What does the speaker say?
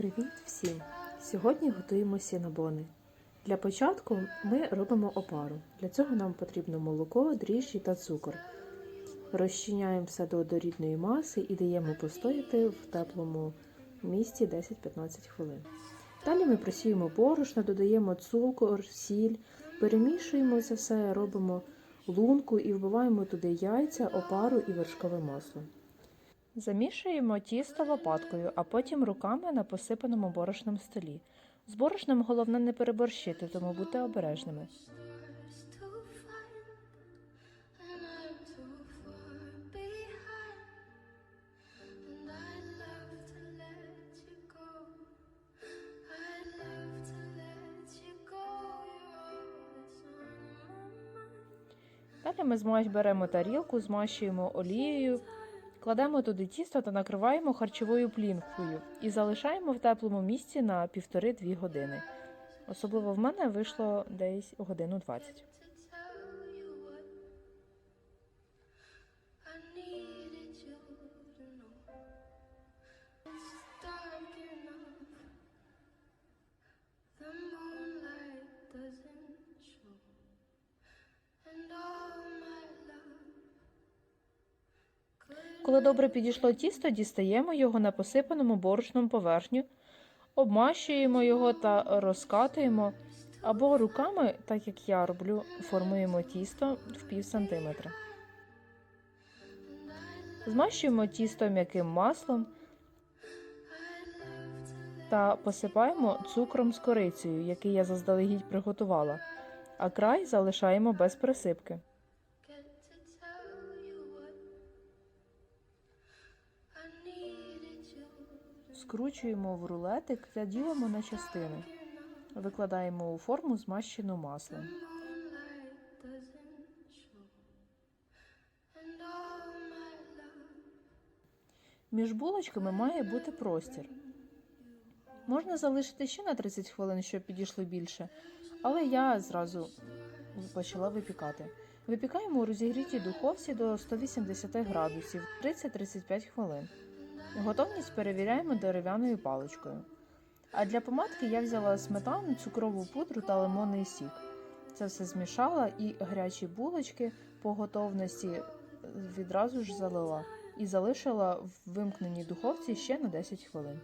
Привіт всім! Сьогодні готуємо сінабони. Для початку ми робимо опару. Для цього нам потрібно молоко, дріжджі та цукор. Розчиняємо все до однорідної маси і даємо постояти в теплому місці 10-15 хвилин. Далі ми просіємо борошно, додаємо цукор, сіль, перемішуємо це все, робимо лунку і вбиваємо туди яйця, опару і вершкове масло. Замішуємо тісто лопаткою, а потім руками на посипаному борошном столі. З борошном головне не переборщити, тому будьте обережними. Далі ми змаш беремо тарілку, змащуємо олією, кладемо туди тісто та накриваємо харчовою плінкою і залишаємо в теплому місці на 1,5-2 години. Особливо в мене вийшло десь годину 20. Коли добре підійшло тісто, дістаємо його на посипаному борошном поверхню, обмащуємо його та розкатуємо, або руками, так як я роблю, формуємо тісто в пів сантиметра. Змащуємо тісто м'яким маслом та посипаємо цукром з корицею, який я заздалегідь приготувала, а край залишаємо без присипки. Скручуємо в рулетик та ділимо на частини. Викладаємо у форму змащену маслом. Між булочками має бути простір. Можна залишити ще на 30 хвилин, щоб підійшло більше, але я зразу почала випікати. Випікаємо у розігрітій духовці до 180 градусів 30-35 хвилин. Готовність перевіряємо дерев'яною паличкою. А для помадки я взяла сметану, цукрову пудру та лимонний сік. Це все змішала і гарячі булочки по готовності відразу ж залила і залишила в вимкненій духовці ще на 10 хвилин.